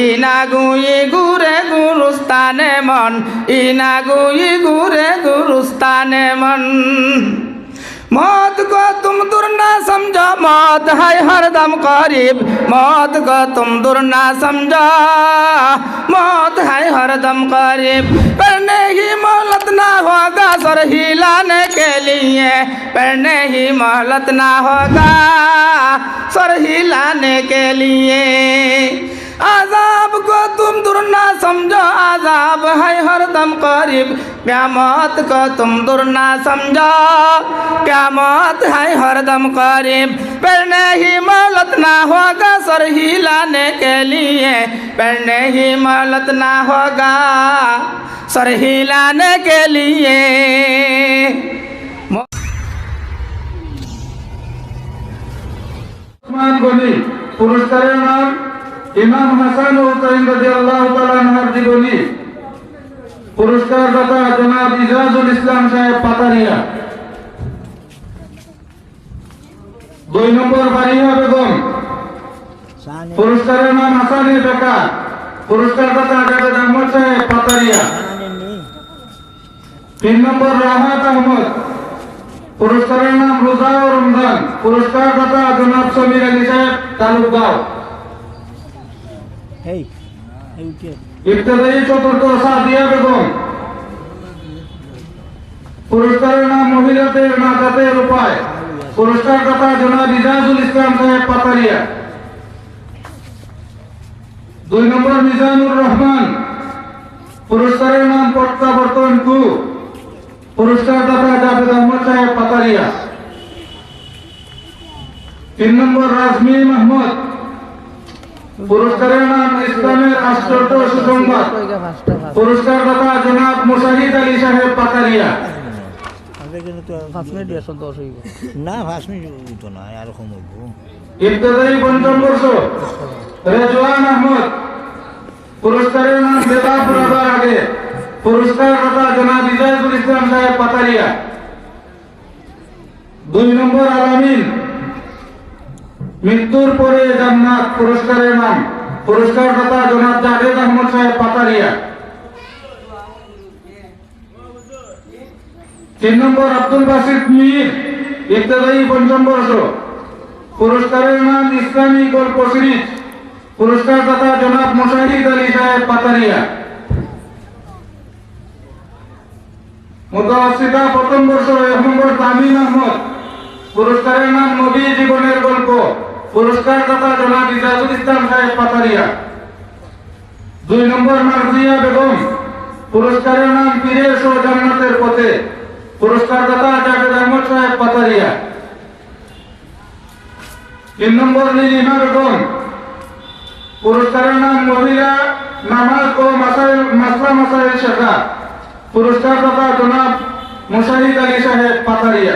ইনাগুই গুরে গুরুস্তানে মন ইনাগুই গুরে গুরুস্তানে মন मौत को तुम दूर ना समझो मौत है हरदम करीब मौत को तुम दूर ना समझो मौत है हरदम करीब पढ़ने ही मोहलत ना होगा सर हिलाने के लिए पढ़ने ही मोहलत ना होगा सर हिलाने के लिए आजाब को तुम दूर ना समझो आजाब है हरदम करीब क्यामत को तुम दूर ना समझो क्यामत है हरदम करीब पढ़ने ही मोहलत ना होगा सर हिलाने के लिए पढ़ने ही मोहलत ना होगा सर हिलाने के लिए উসমান গনি পুরস্কারের নাম ইমাম হাসান হুসাইন রাদিয়াল্লাহু তাআলা আনহার জীবনী। পুরস্কার দাতা জনাব ইজাজুল ইসলাম সাহেব পাতারিয়া দুই নম্বর বারিয়া বেগম। পুরস্কারের নাম হাসানি বেকা। পুরস্কার দাতা জাভেদ আহমদ সাহেব পাতারিয়া তিন নম্বর রাহাত আহমদ। পুরস্কারের নাম রোজা ও রমজান। পুরস্কার দাতা জনাব সমীর আলী সাহেব তালুকগাঁও এই এই উঠে ইবতদায়ী চতুর্থ সাদিয়া বেগম পুরস্কারের নাম মহিলাদের নাজাতের উপায় পুরস্কার দাতা জনাব ইজাজুল ইসলাম সাহেব পাতারিয়া দুই নম্বর মিজানুর রহমান পুরস্কারের নাম প্রত্যাবর্তন টু পুরস্কার দাতা জাভেদ আহমদ সাহেব পাতারিয়া তিন নম্বর রাজমি মাহমুদ পুরস্কারের নাম ইসলামের আশ্চর্য সুসংবাদ। পুরস্কার দাতা জনাব মুশাহিদ আলী সাহেব না পাঁচ মিনিট না পঞ্চম বর্ষ রেজওয়ান আহমদ। পুরস্কারের নাম পুরাবার আগে। পুরস্কার দাতা জনাব ইজাজুল ইসলাম সাহেব পাতারিয়া দুই নম্বর আলামিন মৃত্যুর পরে জান্নাত পুরস্কারের নাম। পুরস্কার দাতা জনাব জাভেদ আহমদ সাহেব পাতারিয়া তিন নম্বর আব্দুল বাসিদ মীর ইবতদায়ী পঞ্চম বর্ষ। পুরস্কারের নাম ইসলামী গল্প সিরিজ। পুরস্কার দাতা জনাব মুশাহিদ আলী সাহেব পাতারিয়া মুতাওয়াসিতা প্রথম বর্ষ এক নম্বর তামিন আহমদ। পুরস্কারের নাম নবী জীবনের গল্প। পুরস্কার দাতা জনাব ইজাজুল ইসলাম সাহেব পাতারিয়া দুই নম্বর মার্জিয়া বেগম, পুরস্কারের নাম ফিরে এসো জান্নাতের পথে। পুরস্কার দাতা জাভেদ আহমদ সাহেব পাতারিয়া তিন নম্বর নীলিমা বেগম, পুরস্কারের নাম মহিলা, নামাজ ও মাসাইল মাসলা মাসাইল শেখা। পুরস্কার দাতা জনাব মুশাহিদ আলী সাহেব পাতারিয়া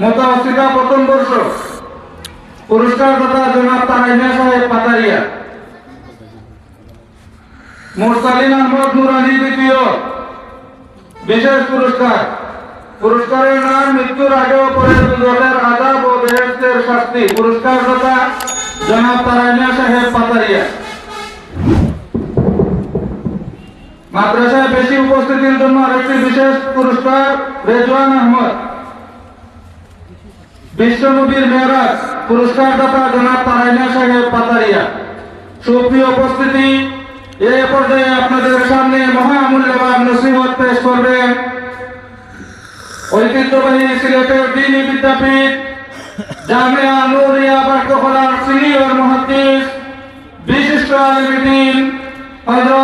মোতাবস্তিকা প্রথম বর্ষ। পুরস্কার দাতা জনাব তারাইনা সাহেব পাতারিয়া। মোরসালিন আহমদ নুরানি দ্বিতীয়। বিশেষ পুরস্কার। পুরস্কারের নাম মৃত্যুর আগে ও পরে দুজনের আদাব ও বেহেস্তের শাস্তি। পুরস্কার দাতা জনাব তারাইনা সাহেব পাতারিয়া। মাদ্রাসায় বেশি উপস্থিতির জন্য আরেকটি বিশেষ পুরস্কার রেজওয়ান আহমদ। বিশ্বনবীর মেয়রাজ পুরস্কার দাতা জনাব তারাইনা সাহেব পাতারিয়া। সুপ্রিয় উপস্থিতি, এ পর্যায়ে আপনাদের সামনে মহামূল্যবান নসিহত পেশ করবেন ঐতিহ্যবাহী সিলেটের দিনী বিদ্যাপীঠ, জামিয়া নুরিয়া পাঠ্যকলার সিনিয়র মহাদিস, বিশিষ্ট আলমিদিন হজরত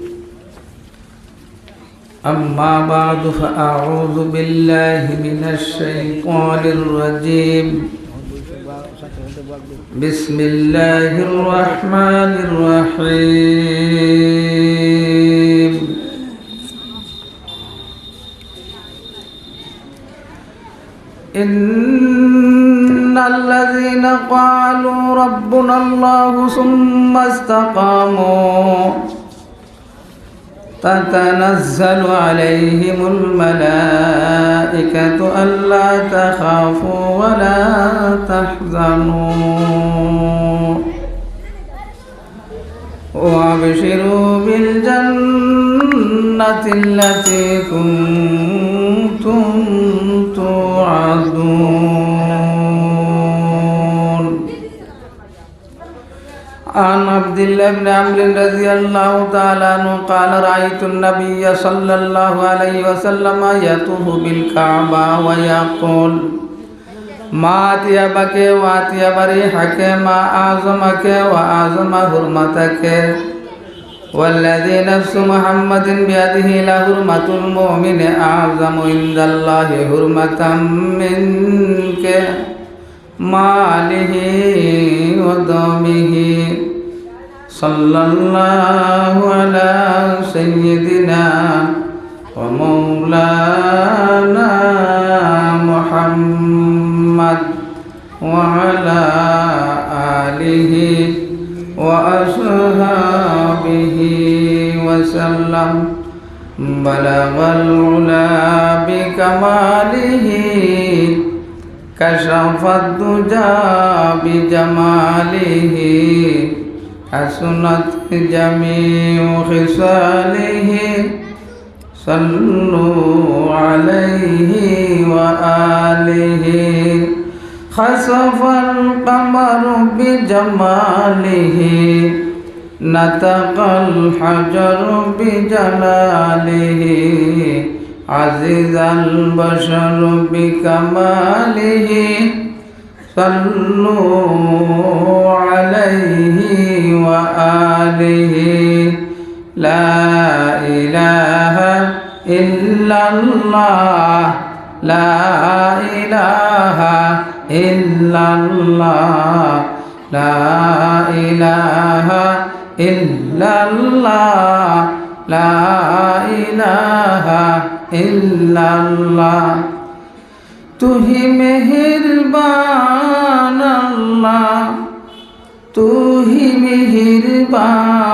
أما بعد فأعوذ بالله من الشيطان الرجيم بسم الله الرحمن الرحيم إن الذين قالوا ربنا الله ثم استقاموا تتنزل عليهم الملائكة ألا تخافوا ولا تحزنوا وابشروا بالجنة التي كنتم عن عبد الله بن عمرو رضي الله تعالى عنه قال رأيت النبي صلى الله عليه وسلم يطوف بالكعبة ويقول ما أطيبك وأطيب ريحك ما أعظمك وأعظم حرمتك. والذي نفس محمد بيده لحرمة المؤمن أعظم عند الله حرمة منك. মালিহি ওদমিহি সাল্লাল্লাহু আলা সাইয়্যিদিনা ওয়া মাওলানা মুহাম্মদ ওয়া আলা আলিহি ওয়া আসহাবিহি ওয়া সাল্লাম। بلغ العلا كشف الدجى بجماله حسنت جميع خصاله. صلوا عليه وآله. خسف القمر بجماله نطق الحجر بجلاله. عزيز البشر بكماله صلوا عليه وآله. لا إله إلا الله لا إله إلا الله لا إله إلا الله. লা ইলাহা ইল্লাল্লাহ। তুহি মেহেরবান আল্লাহ তুহি মেহেরবান।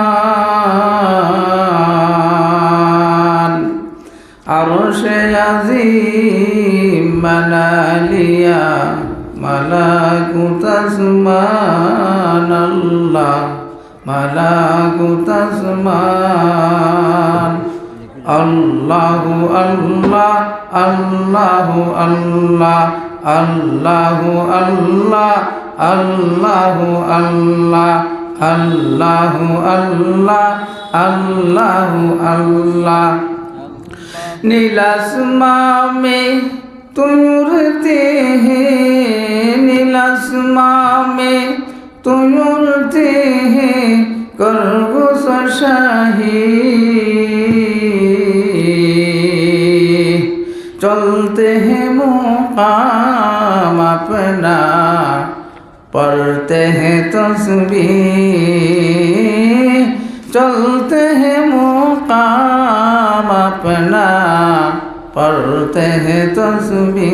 আরশে আজিম মানালিয়া মালাকুতাসমান আল্লাহ ملكوت الزمان الله الله الله الله الله الله الله الله الله الله الله الله नीलासमा में तुम उड़ते हैं नीलासमा में তুমুলতে হে করগুসর শাহী চলতে হে মুকাম আপনা পড়তে হে তসবি চলতে হে মুকাম আপনা পড়তে হে তসবি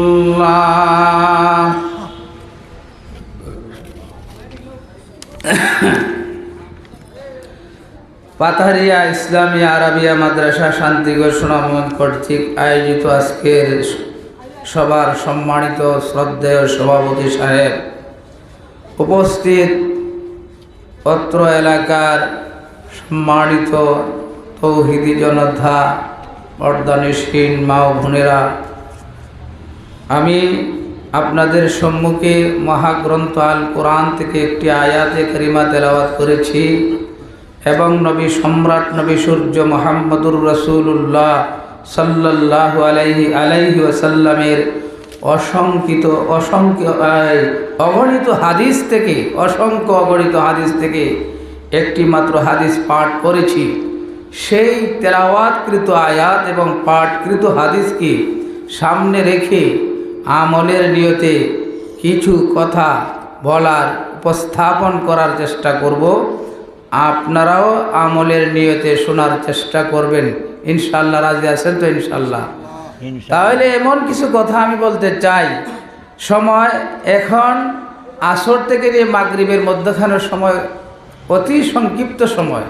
পাথারিয়া ইসলামী আরবিয়া মাদ্রাসা শান্তি ঘোষণা মঞ্চ কর্তৃক আয়োজিত আজকের সবার সম্মানিত শ্রদ্ধেয় সভাপতি সাহেব। উপস্থিত পত্র এলাকার সম্মানিত তৌহিদি জনতা পর্দানিসীন মা বোনেরা, আমি আপনাদের সম্মুখে মহাগ্রন্থ আল কোরআন থেকে একটি আয়াতে করিমা তেলাওয়াত করেছি। এবং নবী সম্রাট, নবী সূর্য মোহাম্মদুর রসুল্লাহ সাল্লাহ আলাইহি আলাইহি ওয়াসাল্লামের অসংখ্যিত অসংখ্য অগণিত হাদিস থেকে, অসংখ্য অগণিত হাদিস থেকে একটি মাত্র হাদিস পাঠ করেছি। সেই তেলাওয়াতকৃত আয়াত এবং পাঠকৃত হাদিসকে সামনে রেখে আমলের নিয়তে কিছু কথা বলার, উপস্থাপন করার চেষ্টা করব। আপনারাও আমলের নিয়তে শোনার চেষ্টা করবেন। ইনশাল্লাহ রাজি আছেন তো ইনশাল্লাহ তাহলে এমন কিছু কথা আমি বলতে চাই। সময় এখন আসর থেকে নিয়ে মাগরীবের মধ্যখানের সময় অতি সংক্ষিপ্ত সময়।